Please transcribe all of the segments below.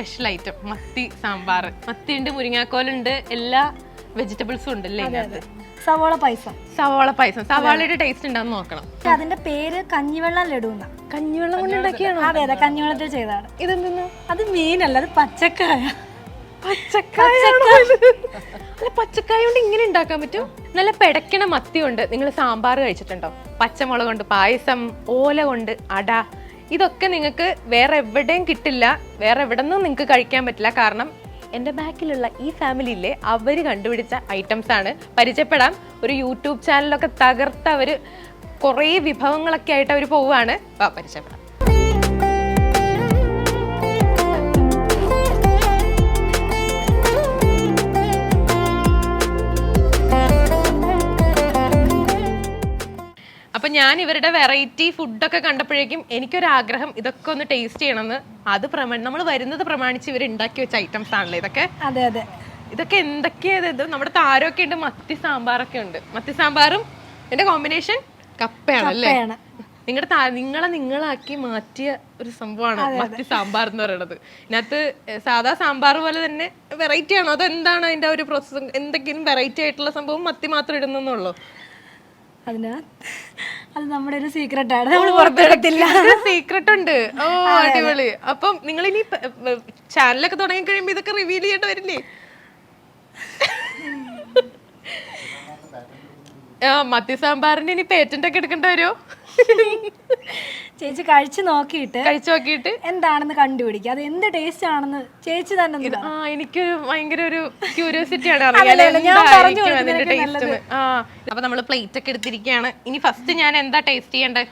Special item മത്തി സാമ്പാർ. മത്തി ഉണ്ട് മുരിങ്ങാക്കോലുണ്ട് എല്ലാ വെജിറ്റബിൾസും ഉണ്ട് അല്ലേ ഇതിനകത്ത്. സവോള പായസം. സവാള പായസം. സവാളയുടെ ടേസ്റ്റ് ഉണ്ടാന്ന് നോക്കണം. പക്ഷെ അതിന്റെ പേര് കഞ്ഞിവെള്ളം ലഡു എന്നാ കഞ്ഞിവെള്ളം കൊണ്ട് ഉണ്ടാക്കിയാണോ? അതെ അതെ കഞ്ഞിവെള്ളത്തിൽ ചെയ്തതാണ്. ഇതെന്തെന്ന്? അത് മീനല്ല അത് പച്ചക്കായ. പച്ചക്കായ അല്ല പച്ചക്കായ കൊണ്ട് ഇങ്ങനെ ഉണ്ടാക്കാൻ പറ്റും? നല്ല പെടക്കണ മത്തി ഉണ്ട് നിങ്ങൾ സാമ്പാർ കഴിച്ചിട്ടുണ്ടോ? പച്ചമുളക് കൊണ്ട് പായസം ഓല കൊണ്ട് അട ഇതൊക്കെ നിങ്ങൾക്ക് വേറെ എവിടെയും കിട്ടില്ല. വേറെ എവിടെ നിന്നും നിങ്ങൾക്ക് കഴിക്കാൻ പറ്റില്ല. കാരണം എന്റെ ബാക്കിലുള്ള ഈ ഫാമിലിയിലെ അവർ കണ്ടുപിടിച്ച ഐറ്റംസ് ആണ്. പരിചയപ്പെടാം. ഒരു യൂട്യൂബ് ചാനലൊക്കെ തകർത്ത് അവർ കുറേ വിഭവങ്ങളൊക്കെ ആയിട്ട് അവർ പോവുകയാണ്. പരിചയപ്പെടാം. ഞാൻ ഇവരുടെ വെറൈറ്റി ഫുഡൊക്കെ കണ്ടപ്പോഴേക്കും എനിക്കൊരാഗ്രഹം ഇതൊക്കെ ഒന്ന് ടേസ്റ്റ് ചെയ്യണമെന്ന്. അത് പ്രമാണി നമ്മൾ വരുന്നത് പ്രമാണിച്ച് ഇവർ ഉണ്ടാക്കി വെച്ച ഐറ്റംസ് ആണല്ലോ ഇതൊക്കെ. അതെ അതെ. ഇതൊക്കെ എന്തൊക്കെയാ ഇത്? നമ്മുടെ താരമൊക്കെ ഉണ്ട് മത്തി സാമ്പാറൊക്കെ ഉണ്ട്. മത്തി സാമ്പാറും എന്റെ കോമ്പിനേഷൻ കപ്പയാണല്ലേ അല്ലേ? നിങ്ങളുടെ താ നിങ്ങളെ നിങ്ങളാക്കി മാറ്റിയ ഒരു സംഭവമാണ് മത്തി സാമ്പാർ എന്ന് പറയുന്നത് ഇതിനകത്ത് സാധാ സാമ്പാർ പോലെ തന്നെ വെറൈറ്റി ആണോ? അതോ എന്താണ് അതിന്റെ ഒരു പ്രോസസ്സ് എന്തെങ്കിലും വെറൈറ്റി ആയിട്ടുള്ള സംഭവം മത്തി മാത്രം ഇടുന്നുള്ളൂ അതിന് അത് നമ്മുടെ ഒരു സീക്രട്ട് ആണ്. നമ്മൾ പുറത്തെടുത്തില്ല സീക്രട്ട് ഉണ്ട്. ഓ അടിപൊളി. അപ്പം നിങ്ങൾ ഇനി ചാനലൊക്കെ തുടങ്ങി കഴിയുമ്പോ ഇതൊക്കെ റിവീൽ ചെയ്യേണ്ടി വരില്ലേ ആ മത്തി സാമ്പാറിന് ഇനി പേറ്റന്റ് ഒക്കെ എടുക്കേണ്ടി വരുമോ ചേച്ചി കഴിച്ചു നോക്കിയിട്ട് കഴിച്ചു നോക്കിയിട്ട്? എന്താണെന്ന് കണ്ടുപിടിക്കുക അത് എന്ത് ടേസ്റ്റ് ആണെന്ന് ചേച്ചി തന്നെ ആ എനിക്ക് ഭയങ്കര ഒരു ക്യൂരിയോസിറ്റി ആണ്. അതിന്റെ ടേസ്റ്റ് ആ അപ്പൊ നമ്മൾ പ്ലേറ്റ് ഒക്കെ എടുത്തിരിക്കുകയാണ്. ഇനി ഫസ്റ്റ് ഞാൻ എന്താ ടേസ്റ്റ് ചെയ്യണ്ടേ?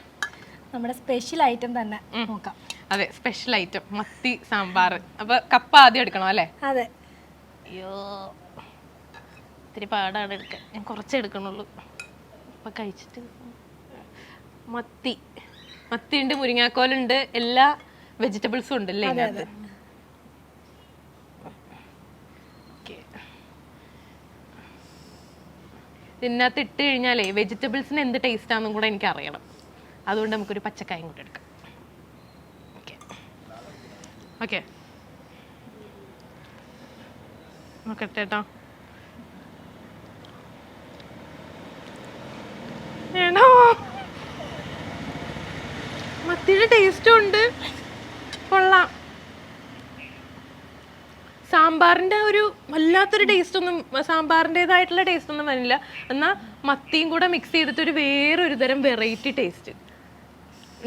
നമ്മുടെ സ്പെഷ്യൽ ഐറ്റം തന്നെ നോക്കാം. അതെ സ്പെഷ്യൽ ഐറ്റം മത്തി സാമ്പാർ. അപ്പൊ കപ്പ ആദ്യം എടുക്കണം അല്ലേ? അതെ. അയ്യോ ഇത്തിരി പാടാണ് എടുക്കാൻ. ഞാൻ കുറച്ച് എടുക്കണുള്ളൂ അപ്പൊ കഴിച്ചിട്ട് മത്തി. മത്തി ഉണ്ട് മുരിങ്ങാക്കോലുണ്ട് എല്ലാ വെജിറ്റബിൾസും ഉണ്ട് അല്ലേ ഇതിനകത്ത്? ഇട്ട് കഴിഞ്ഞാലേ വെജിറ്റബിൾസിന് എന്ത് ടേസ്റ്റ് ആണെന്നും കൂടെ എനിക്ക് അറിയണം അതുകൊണ്ട് നമുക്കൊരു പച്ചക്കായും കൂടെ എടുക്കാം. ഓക്കെ. ഓക്കെ. നോക്കട്ടെ കേട്ടോ വേണോ മത്തിയുടെ ടേസ്റ്റും ഉണ്ട്. കൊള്ളാം. സാമ്പാറിന്റെ ഒരു വല്ലാത്തൊരു ടേസ്റ്റ് ഒന്നും സാമ്പാറിന്റെതായിട്ടുള്ള ടേസ്റ്റ് ഒന്നും വരില്ല. എന്നാൽ മത്തിയും കൂടെ മിക്സ് ചെയ്തിട്ട് ഒരു വേറൊരു തരം വെറൈറ്റി ടേസ്റ്റ്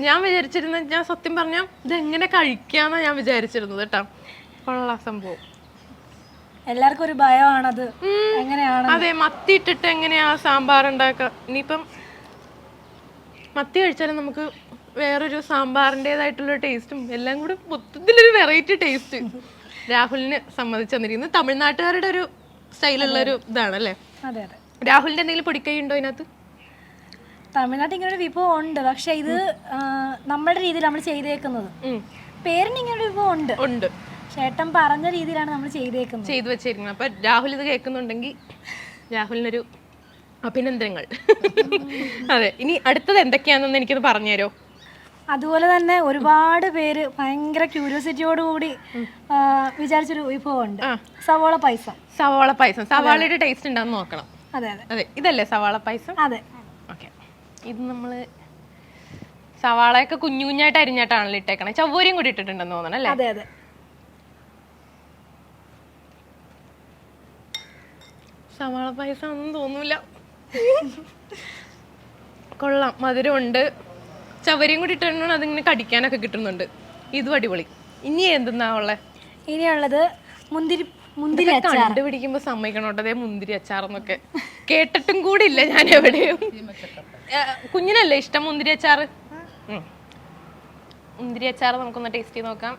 ഞാൻ വിചാരിച്ചിരുന്ന ഞാൻ സത്യം പറഞ്ഞാൽ ഇതെങ്ങനെ കഴിക്കാന്നാ ഞാൻ വിചാരിച്ചിരുന്നത് കേട്ടോ കൊള്ളാം സംഭവം. എല്ലാവർക്കും ഒരു ഭയമാണത്. എങ്ങനെയാണ്? അതെ മത്തി ഇട്ടിട്ട് എങ്ങനെയാ സാമ്പാർ ഉണ്ടാക്കുക ഇനിയിപ്പം മത്തി കഴിച്ചാലും നമുക്ക് വേറൊരു സാമ്പാറിന്റെതായിട്ടുള്ള ടേസ്റ്റും എല്ലാം കൂടെ മൊത്തത്തിലൊരു വെറൈറ്റി ടേസ്റ്റ് രാഹുലിന് സമ്മതിച്ചു തന്നിരിക്കുന്നത് തമിഴ്നാട്ടുകാരുടെ ഒരു സ്റ്റൈലുള്ള ഒരു അതെ അതെ. രാഹുലിന്റെ എന്തെങ്കിലും പൊടിക്കൈ ഉണ്ടോ ഇതിനകത്ത്? തമിഴ്നാട്ടിൽ ഇങ്ങനെ ഒരു വിഭവം ഉണ്ട്. പക്ഷെ ഇത് നമ്മുടെ രീതിയിൽ നമ്മൾ ചെയ്തേക്കുന്നത്. പേരിന് ഇങ്ങനെ ഒരു വിഭവം ഉണ്ട്. ഉണ്ട്. ചേട്ടൻ പറഞ്ഞ രീതിയിലാണ് നമ്മൾ ചെയ്തേക്കുന്നത്. ചെയ്തു വെച്ചിരിക്കുന്നത്. അപ്പൊ രാഹുൽ ഇത് കേൾക്കുന്നുണ്ടെങ്കിൽ രാഹുലിനൊരു അഭിനന്ദനങ്ങൾ. അതെ ഇനി അടുത്തത് എന്തൊക്കെയാണെന്ന് എനിക്കൊന്ന് പറഞ്ഞുതരോ അതുപോലെ തന്നെ ഒരുപാട് പേര് ഭയങ്കര ക്യൂരിയോസിറ്റിയോട് കൂടി ആ, വിചാരിച്ചൊരു വിഭവമുണ്ട്. സവോള പായസം. സവാള പായസം. സവാളയുടെ ടേസ്റ്റ് ഉണ്ടാന്ന് നോക്കണം. അതെ അതെ. അതെ ഇതല്ലേ സവാള പായസം? അതെ. ഓക്കെ. ഇത് നമ്മൾ സവാളയൊക്കെ കുഞ്ഞു കുഞ്ഞായിട്ട് അരിഞ്ഞിട്ടാണല്ലോ ഇട്ടേക്കണേ. ചവ്വരിയും കൂടി ഇട്ടിട്ടുണ്ടെന്ന് തോന്നണം അല്ലേ? അതെ അതെ. സവാള പായസം ഒന്നും തോന്നൂല. കൊള്ളാം. മധുരമുണ്ട്. ചവരിയും കൂടി ഇട്ടിട്ടുണ്ടെങ്കിൽ അതിങ്ങനെ കടിക്കാനൊക്കെ കിട്ടുന്നുണ്ട്. ഇതും അടിപൊളി. ഇനി എന്തെന്നാ ഉള്ളേ? ഇനിയുള്ളത് മുന്തിരി മുന്തിരി അച്ചാർ കണ്ടുപിടിക്കുമ്പോ സമ്മതിക്കണോട്ടോ അതേ മുന്തിരി അച്ചാറെന്നൊക്കെ. കേട്ടിട്ടും കൂടി ഇല്ല ഞാൻ എവിടെയും. കുഞ്ഞിനല്ലേ ഇഷ്ടം മുന്തിരി അച്ചാർ മുന്തിരി അച്ചാർ നമുക്കൊന്ന് ടേസ്റ്റ് ചെയ്ത് നോക്കാം.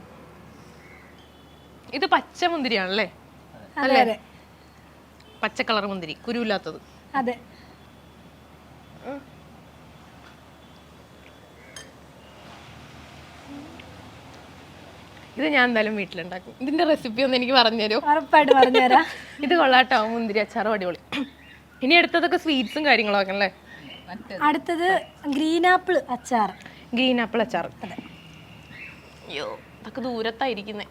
ഇത് പച്ച മുന്തിരിയാണല്ലേ? അല്ലേ? പച്ച കളർ മുന്തിരി. കുരുവില്ലാത്തത്. അതെ. ഇത് ഞാൻ എന്തായാലും വീട്ടിലുണ്ടാക്കും. ഇതിന്റെ റെസിപ്പി ഒന്ന് എനിക്ക് പറഞ്ഞുതരുമോ ഉറപ്പായിട്ട് പറഞ്ഞുതരാം. ഇത് കൊള്ളാട്ടോ മുന്തിരി അച്ചാറും അടിപൊളി. ഇനി അടുത്തതൊക്കെ സ്വീറ്റ്സും കാര്യങ്ങളും ഒക്കെ അല്ലേ? അടുത്തത് ഗ്രീൻ ആപ്പിൾ അച്ചാർ ഗ്രീൻ ആപ്പിൾ അച്ചാർ അതെ. അയ്യോ അതൊക്കെ ദൂരത്തായിരിക്കുന്നേ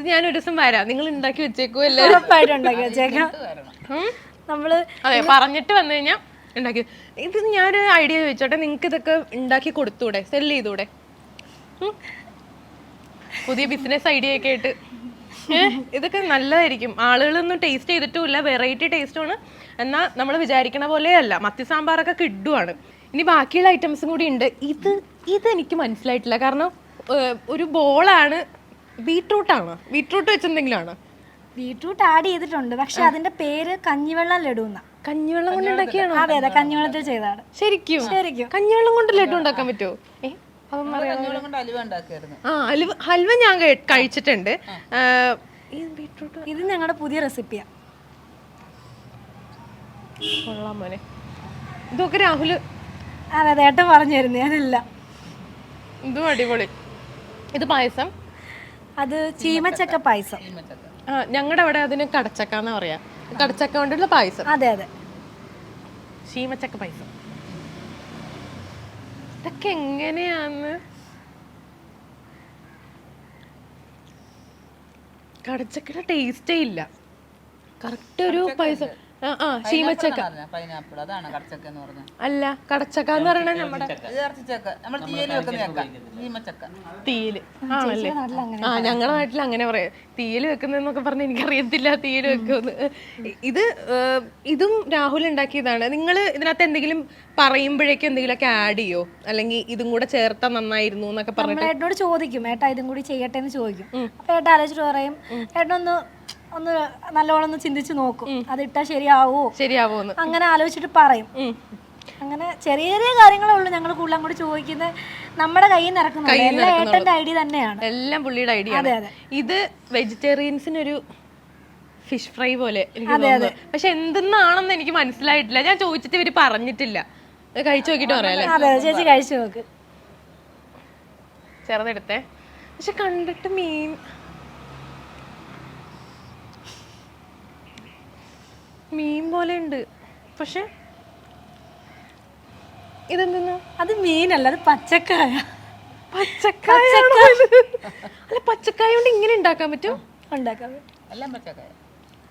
ഇത് ഞാൻ ഒരു ദിവസം വരാം. നിങ്ങൾ ഉണ്ടാക്കി വെച്ചേക്കോ എല്ലാവരും ഉറപ്പായിട്ടും ഉണ്ടാക്കി വെച്ചേക്കാം. നമ്മൾ അതെ പറഞ്ഞിട്ട് വന്നു കഴിഞ്ഞാൽ ഉണ്ടാക്കി. ഇത് ഞാനൊരു ഐഡിയ ചോദിച്ചോട്ടെ നിങ്ങൾക്ക് ഇതൊക്കെ ഉണ്ടാക്കി കൊടുത്തൂടെ സെൽ ചെയ്തൂടെ? ഉം? പുതിയ ബിസിനസ് ഐഡിയ ഒക്കെ ആയിട്ട്. ഏ? ഇതൊക്കെ നല്ലതായിരിക്കും. ആളുകളൊന്നും ടേസ്റ്റ് ചെയ്തിട്ടുമില്ല വെറൈറ്റി ടേസ്റ്റുമാണ് എന്നാൽ നമ്മൾ വിചാരിക്കണ പോലെയല്ല മത്തി സാമ്പാറൊക്കെ കിഡുവാണ് ഇനി ബാക്കിയുള്ള ഐറ്റംസും കൂടി ഉണ്ട്. ഇത് ഇതെനിക്ക് മനസ്സിലായിട്ടില്ല. കാരണം ഒരു ബോളാണ് ബീട്രൂട്ടാണ്? ബീട്രൂട്ട് വെച്ചെന്തെങ്കിലാണ് ആണ് ബീട്രൂട്ട് ആഡ് ചെയ്തിട്ടുണ്ട്. പക്ഷെ അതിന്റെ പേര് കഞ്ഞിവെള്ളം ലഡു എന്നാ കഞ്ഞിവെള്ളം കൊണ്ട് ഉണ്ടാക്കിയാണോ? അതെ അതെ കഞ്ഞിവെള്ളത്തിൽ ചെയ്തതാണ്. ശരിക്കും? ശരിക്കും. കഞ്ഞിവെള്ളം കൊണ്ട് ലഡു ഉണ്ടാക്കാൻ പറ്റുമോ? ഏ അതൊന്നും അറിയാം കഞ്ഞോളം അലുവ ആ ഹൽവ ഹൽവ ഞാൻ കഴി- കഴിച്ചിട്ടുണ്ട്. ആ, ഈ ബീട്രൂട്ട് ഇത് ഞങ്ങളുടെ പുതിയ റെസിപ്പിയാ. കൊള്ളാം മോനെ. ഇതൊക്കെ രാഹുൽ അതെ അതെ ഏട്ടൻ പറഞ്ഞു തരുന്നേ അതല്ല. ഇതും അടിപൊളി. ഇത് പായസം. അത് ചീമച്ചക്ക പായസം. ഞങ്ങളുടെ അവിടെ അതിന് കടച്ചക്ക എന്ന് പറയാ. കടച്ചക്ക കൊണ്ടുള്ള പായസം. അതെ അതെ. ചീമച്ചക്ക പായസം. ഇതൊക്കെ എങ്ങനെയാന്ന്? കടച്ചക്കയുടെ ടേസ്റ്റേ ഇല്ല. കറക്റ്റ് ഒരു പായസം. ആ ആ ശീമച്ചക്ക പൈനാപ്പിൾ അതാണ് കടച്ചക്ക എന്ന് പറഞ്ഞത്. അല്ല കടച്ചക്ക എന്ന് പറയുന്നത് നമ്മുടെ ഇത് ഇറച്ചിച്ചക്ക. നമ്മൾ തീയൽ വെക്കുന്ന ചക്ക. ചീമച്ചക്ക തീയൽ. ആണല്ലേ? ആ ഞങ്ങളുടെ നാട്ടിൽ അങ്ങനെ പറയാം. തീയൽ വെക്കുന്നതെന്നൊക്കെ പറഞ്ഞ് എനിക്കറിയത്തില്ല തീയൽ വെക്കുമെന്ന്. ഇത് ഇതും രാഹുൽ ഉണ്ടാക്കിയതാണ്. നിങ്ങൾ ഇതിനകത്ത് എന്തെങ്കിലും പറയുമ്പോഴേക്കും എന്തെങ്കിലുമൊക്കെ ആഡ് ചെയ്യോ? അല്ലെങ്കിൽ ഇതും കൂടെ ചേർത്താൽ നന്നായിരുന്നു എന്നൊക്കെ പറഞ്ഞിട്ട്? ഏട്ടനോട് ചോദിക്കും. ഏട്ടാ ഇതും കൂടി ചെയ്യട്ടെ എന്ന് ചോദിക്കും. അപ്പൊ ഏട്ടാ ആലോചിച്ചിട്ട് പറയും. ഏട്ടനൊന്ന് ഒന്ന് നല്ലോണം ഒന്ന് ചിന്തിച്ചു നോക്കും. അതിട്ടാ ശരിയാവോ? ശരിയാവോ അങ്ങനെ ആലോചിച്ചിട്ട് പറയും. അങ്ങനെ ചെറിയ ചെറിയ കാര്യങ്ങളേ ഉള്ളൂ ഞങ്ങൾ കൂടുതൽ അങ്ങോട്ട് ചോദിക്കുന്നത് നമ്മുടെ കയ്യിൽ നിന്ന് ഇറക്കുന്നുണ്ട് എല്ലാം ഏട്ടന്റെ ഐഡിയ തന്നെയാണ്. എല്ലാം പുള്ളിയുടെ ഐഡിയ അതെ, അതെ. ഇത് വെജിറ്റേറിയൻസിനൊരു ഫിഷ് ഫ്രൈ പോലെ എനിക്ക് പക്ഷെ എന്തെന്നാണെന്ന് എനിക്ക് മനസ്സിലായിട്ടില്ല. ഞാൻ ചോദിച്ചിട്ട് ഇവർ പറഞ്ഞിട്ടില്ല. കഴിച്ചു നോക്കിട്ട് പറയാല്ലേ അതെ ചേച്ചി കഴിച്ചു നോക്ക്. ചെറുതെടുത്തേ. പക്ഷെ കണ്ടിട്ട് മീൻ മീൻ പോലെ ഉണ്ട്. പക്ഷെ ഇതെന്തെന്നു? അത് മീനല്ല അത് പച്ചക്കായ. പച്ചക്കായ. അല്ല പച്ചക്കായ കൊണ്ട് ഇങ്ങനെ ഉണ്ടാക്കാൻ പറ്റും? ഉണ്ടാക്കാൻ എല്ലാം പച്ചക്കായ.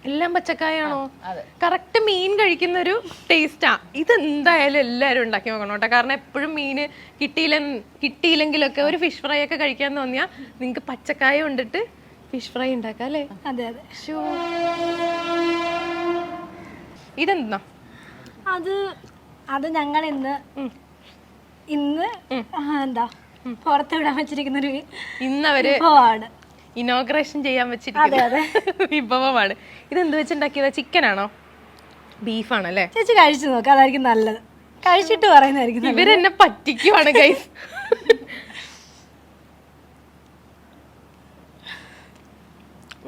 എല്ലാം പച്ചക്കായാണോ? അതെ. കറക്റ്റ് മീൻ കഴിക്കുന്ന ഒരു ടേസ്റ്റാ ഇത് എന്തായാലും എല്ലാവരും ഉണ്ടാക്കി നോക്കണം കേട്ടോ. കാരണം എപ്പോഴും മീന് കിട്ടിയില്ല കിട്ടിയില്ലെങ്കിലൊക്കെ ഒരു ഫിഷ് ഫ്രൈ ഒക്കെ കഴിക്കാൻ തോന്നിയാൽ നിങ്ങൾക്ക് പച്ചക്കായ കൊണ്ടിട്ട് ഫിഷ് ഫ്രൈ ഉണ്ടാക്കാം അല്ലേ? അതെ അതെ. ശ്ശോ. ഇതെന്താ? അത് അത് ഞങ്ങൾ ഇന്ന് ഇന്ന് എന്താ പുറത്ത് വിടാൻ വെച്ചിരിക്കുന്ന ഒരു ഇന്നവര് ഇനോഗ്രേഷൻ ചെയ്യാൻ വെച്ചിരിക്കുന്ന വിഭവമാണ്. ഇതെന്ത് വെച്ചുണ്ടാക്കിയത് ചിക്കനാണോ ബീഫാണല്ലേ ചേച്ചി കഴിച്ചു നോക്കാം അതായിരിക്കും നല്ലത്. കഴിച്ചിട്ട് പറയുന്നതായിരിക്കും ഇവരെന്നെ പറ്റിക്കുവാണ് ഗൈസ്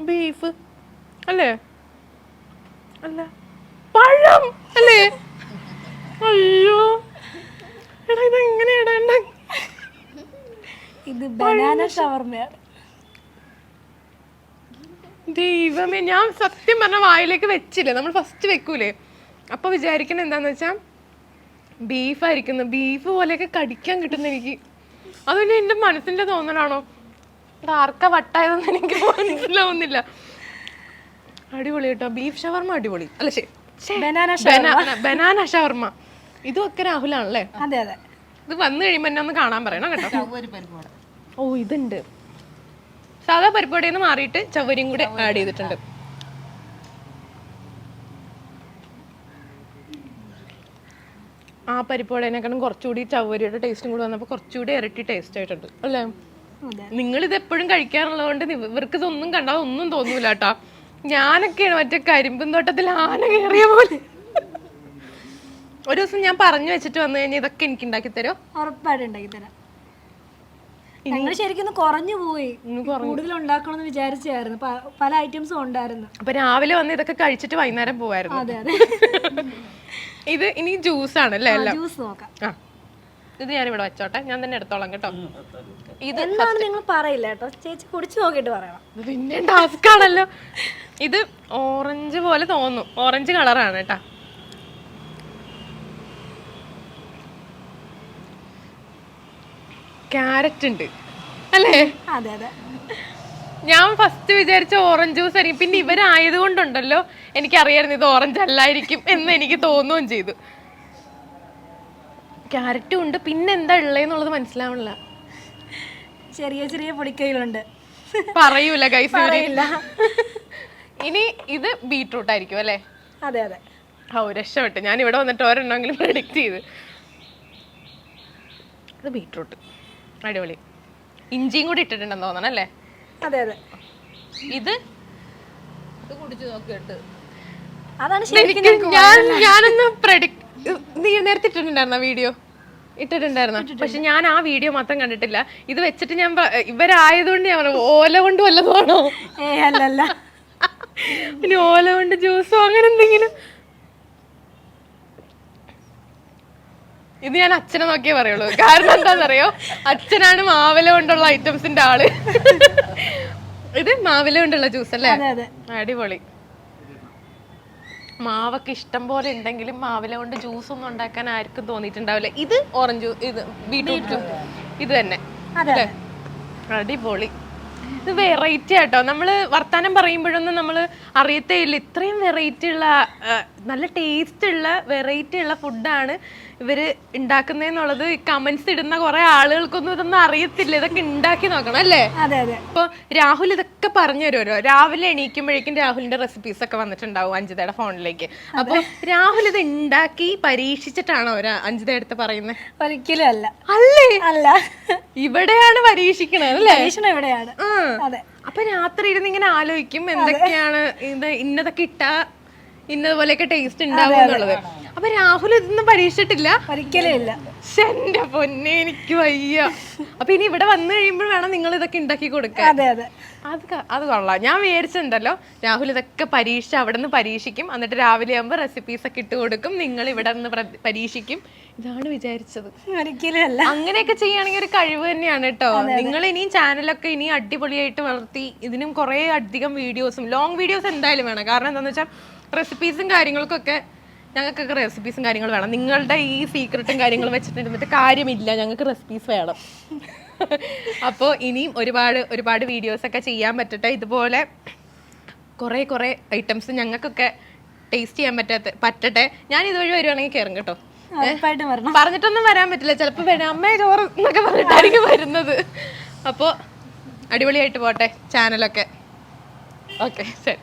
ബീഫ് അല്ലേ? അല്ല. പഴം അല്ലേ? അയ്യോ. എടാ ഇത് എങ്ങനെയാടാ ഇത് ബനാന ഷവർമയാണ്. ദൈവമേ ഞാൻ സത്യം പറഞ്ഞ വായിലേക്ക് വെച്ചില്ലേ? നമ്മൾ ഫസ്റ്റ് വെക്കൂലേ? അപ്പൊ വിചാരിക്കണ എന്താന്ന് വെച്ചാ ബീഫായിരിക്കുന്നു. ബീഫ് പോലെയൊക്കെ കടിക്കാൻ കിട്ടുന്ന എനിക്ക്. അതുകൊണ്ട് എന്റെ മനസ്സിന്റെ തോന്നലാണോ? ആർക്ക ആർക്കാ വട്ടായതെന്ന് എനിക്ക് മനസ്സിലാവുന്നില്ല. അടിപൊളി കേട്ടോ. ബീഫ് ഷവർമ അടിപൊളി. അല്ല ശരി. ബനാന ബനാന ഷവർമ. ഇതും ഒക്കെ രാഹുലാണല്ലേ? അതെ അതെ. ഇത് വന്നു കഴിയുമ്പോ എന്നെ ഒന്ന് കാണാൻ പറയണം കേട്ടോ. ഓ ഇതുണ്ട്. സാധാ പരിപ്പുവടയിൽ നിന്ന് മാറിയിട്ട് ചവരിയും കൂടെ ആഡ് ചെയ്തിട്ടുണ്ട്. ആ പരിപ്പോടേനെക്കാളും കുറച്ചുകൂടി ചവരിയുടെ ടേസ്റ്റും കൂടി വന്നപ്പോൾ കുറച്ചുകൂടി ഇരട്ടി ടേസ്റ്റ് ആയിട്ടുണ്ട്. അല്ലേ? അതെ. നിങ്ങൾ ഇത് എപ്പോഴും കഴിക്കാറുള്ളതുകൊണ്ട് കൊണ്ട് ഇവർക്ക് ഇതൊന്നും കണ്ടാൽ ഒന്നും തോന്നൂല കേട്ടോ. ഞാനൊക്കെയാണ് മറ്റേ കരിമ്പും തോട്ടത്തിൽ ആന കയറിയ പോലെ. ഒരു ദിവസം ഞാൻ പറഞ്ഞു വെച്ചിട്ട് വന്നു കഴിഞ്ഞാൽ ഇതൊക്കെ എനിക്ക് ഉണ്ടാക്കി തരോ? ഉറപ്പായിട്ട് ഉണ്ടാക്കി തരാം. ഞങ്ങൾ ശരിക്കും കുറഞ്ഞു പോയി. കൂടുതൽ ഉണ്ടാക്കണമെന്ന് വിചാരിച്ചായിരുന്നു. പല ഐറ്റംസും ഉണ്ടായിരുന്നു. അപ്പൊ രാവിലെ വന്ന് ഇതൊക്കെ കഴിച്ചിട്ട് വൈകുന്നേരം പോവായിരുന്നു. അതെ അതെ. ഇത് ഇനി ജ്യൂസ് ആണല്ലേ ജ്യൂസ് നോക്കാം. ഇത് ഞാൻ ഇവിടെ വെച്ചോട്ടെ. ഞാൻ തന്നെ എടുത്തോളാം കേട്ടോ. ഇത് നിങ്ങൾ പറയില്ല കേട്ടോ. ചേച്ചി കുടിച്ചു നോക്കിയിട്ട് പറയണം. ഇത് പിന്നെ ടാസ്ക് ആണല്ലോ. ഇത് ഓറഞ്ച് പോലെ തോന്നും. ഓറഞ്ച് കളറാണ് കേട്ടാ. ക്യാരറ്റ് ഉണ്ട്. അല്ലേ? അതെ അതെ. ഞാൻ ഫസ്റ്റ് വിചാരിച്ച ഓറഞ്ച് ജ്യൂസ് ആയിരിക്കും. പിന്നെ ഇവരായത് കൊണ്ടുണ്ടല്ലോ എനിക്കറിയായിരുന്നു ഇത് ഓറഞ്ച് അല്ലായിരിക്കും എന്ന് എനിക്ക് തോന്നുകയും ചെയ്തു. ക്യാരറ്റും ഉണ്ട്. പിന്നെ എന്താ ഉള്ളതെന്നുള്ളത് മനസ്സിലാവണില്ല. ചെറിയ ചെറിയ പൊടിക്കൈകളുണ്ട്. പറയൂല ഗൈസ് പറയില്ല. ഇനി ഇത് ബീട്രൂട്ട് ആയിരിക്കും അല്ലേ? അതെ അതെ. ഓ രക്ഷപ്പെട്ടു. ഞാൻ ഇവിടെ വന്നിട്ട് ഒരെണ്ണമെങ്കിലും പ്രഡിക്റ്റ് ചെയ്ത്. ഇത് ബീട്രൂട്ട് അടിപൊളി. ഇഞ്ചിയും കൂടി ഇട്ടിട്ടുണ്ടെന്ന് തോന്നണം അല്ലേ? അതെ അതെ. ഇത്? കുടിച്ചു നോക്കിയിട്ട്. അതാണ് ഞാൻ ഞാനൊന്ന് പ്രഡിക്ട് നീ നേരത്തെ ഇട്ടിട്ടുണ്ടായിരുന്ന വീഡിയോ ഇട്ടിട്ടുണ്ടായിരുന്നു? പക്ഷെ ഞാൻ ആ വീഡിയോ മാത്രം കണ്ടിട്ടില്ല. ഇത് വെച്ചിട്ട് ഞാൻ ഇവരായതുകൊണ്ട് ഞാൻ പറഞ്ഞു, ഓല കൊണ്ട് വല്ലതാണോ ഏ അല്ലല്ല. ഇനി ഓല കൊണ്ട് ജ്യൂസോ അങ്ങനെ എന്തെങ്കിലും? ഇത് ഞാൻ അച്ഛനെ നോക്കിയേ പറയുള്ളൂ. കാരണം എന്താണെന്നറിയോ? അച്ഛനാണ് മാവില കൊണ്ടുള്ള ഐറ്റംസിന്റെ ആൾ. ഇത് മാവില കൊണ്ടുള്ള ജ്യൂസ് അല്ലേ? അടിപൊളി. മാവൊക്കെ ഇഷ്ടം പോലെ ഉണ്ടെങ്കിലും മാവില കൊണ്ട് ജ്യൂസ് ഒന്നും ഉണ്ടാക്കാൻ ആർക്കും തോന്നിയിട്ടുണ്ടാവില്ല. ഇത് ഓറഞ്ച് ഇത് ബീട്രൂട്ട് ഇത് തന്നെ. അതെ അടിപൊളി. ഇത് വെറൈറ്റി ആട്ടോ. നമ്മൾ വർത്താനം പറയുമ്പോഴൊന്നും നമ്മൾ അറിയത്തേ ഇല്ല. ഇത്രയും വെറൈറ്റി ഉള്ള നല്ല ടേസ്റ്റ് ഉള്ള വെറൈറ്റി ഉള്ള ഫുഡാണ് ഇവർ ഉണ്ടാക്കുന്നതെന്നുള്ളത് കമന്റ്സ് ഇടുന്ന കുറെ ആളുകൾക്കൊന്നും ഇതൊന്നും അറിയത്തില്ല. ഇതൊക്കെ ഉണ്ടാക്കി നോക്കണം അല്ലേ? അതെ അതെ. ഇപ്പൊ രാഹുൽ ഇതൊക്കെ പറഞ്ഞു തരുമല്ലോ രാവിലെ എണീക്കുമ്പോഴേക്കും രാഹുലിന്റെ റെസിപ്പീസ് ഒക്കെ വന്നിട്ടുണ്ടാവും അഞ്ജിതയുടെ ഫോണിലേക്ക്. അപ്പൊ രാഹുൽ ഇത് ഉണ്ടാക്കി പരീക്ഷിച്ചിട്ടാണോ അഞ്ജിത എടുത്ത് പറയുന്നത് ഒരിക്കലും അല്ല. അല്ലേ? അല്ല. ഇവിടെയാണ് പരീക്ഷിക്കണത് അല്ലേ? പരീക്ഷണം എവിടെയാണ് അതെ. അപ്പൊ രാത്രി ഇരുന്ന് ഇങ്ങനെ ആലോചിക്കും എന്തൊക്കെയാണ് ഇത് ഇന്നതൊക്കെ ഇട്ടാ ഇന്നതുപോലെയൊക്കെ ടേസ്റ്റ് ഉണ്ടാവും എന്നുള്ളത്. അപ്പൊ രാഹുൽ ഇതൊന്നും പരീക്ഷിച്ചിട്ടില്ല? ഒരിക്കലും ഇല്ല. എന്റെ പൊന്നെ എനിക്ക് വയ്യ. അപ്പൊ ഇനി ഇവിടെ വന്നു കഴിയുമ്പോൾ വേണം നിങ്ങൾ ഇതൊക്കെ ഉണ്ടാക്കി കൊടുക്കാൻ. അതെ അതെ. അത് ക- അത് കൊള്ളാം. ഞാൻ വിചാരിച്ചിട്ടുണ്ടല്ലോ രാഹുൽ ഇതൊക്കെ പരീക്ഷിച്ച് അവിടെ നിന്ന് പരീക്ഷിക്കും. എന്നിട്ട് രാവിലെ ആകുമ്പോൾ റെസിപ്പീസ് ഒക്കെ ഇട്ട് കൊടുക്കും. നിങ്ങൾ ഇവിടെ നിന്ന് പ്ര- പരീക്ഷിക്കും. ഇതാണ് വിചാരിച്ചത്. ഒരിക്കലും അല്ല. അങ്ങനെയൊക്കെ ചെയ്യുകയാണെങ്കിൽ ഒരു കഴിവ് തന്നെയാണ് കേട്ടോ. നിങ്ങൾ ഇനിയും ചാനലൊക്കെ ഇനി അടിപൊളിയായിട്ട് വളർത്തി ഇതിനും കുറേ അധികം വീഡിയോസും ലോങ് വീഡിയോസ് എന്തായാലും വേണം. കാരണം എന്താണെന്ന് വെച്ചാൽ റെസിപ്പീസും കാര്യങ്ങൾക്കൊക്കെ ഞങ്ങൾക്കൊക്കെ റെസിപ്പീസും കാര്യങ്ങൾ വേണം. നിങ്ങളുടെ ഈ സീക്രട്ടും കാര്യങ്ങളും വെച്ചിട്ടിരുന്നിട്ട് കാര്യമില്ല. ഞങ്ങൾക്ക് റെസിപ്പീസ് വേണം. അപ്പോൾ ഇനിയും ഒരുപാട് ഒരുപാട് വീഡിയോസ് ഒക്കെ ചെയ്യാൻ പറ്റട്ടെ. ഇതുപോലെ കുറേ കുറേ ഐറ്റംസ് ഞങ്ങൾക്കൊക്കെ ടേസ്റ്റ് ചെയ്യാൻ പറ്റാത്ത പറ്റട്ടെ. ഞാൻ ഇതുവഴി വരുവാണെങ്കിൽ കയറും കേട്ടോ. പറഞ്ഞിട്ടൊന്നും വരാൻ പറ്റില്ല. ചിലപ്പോൾ വരാം. അമ്മേ ചോറ് എന്നൊക്കെ പറഞ്ഞിട്ടായിരിക്കും വരുന്നത്. അപ്പോൾ അടിപൊളിയായിട്ട് പോട്ടെ ചാനലൊക്കെ ഓക്കെ ശരി.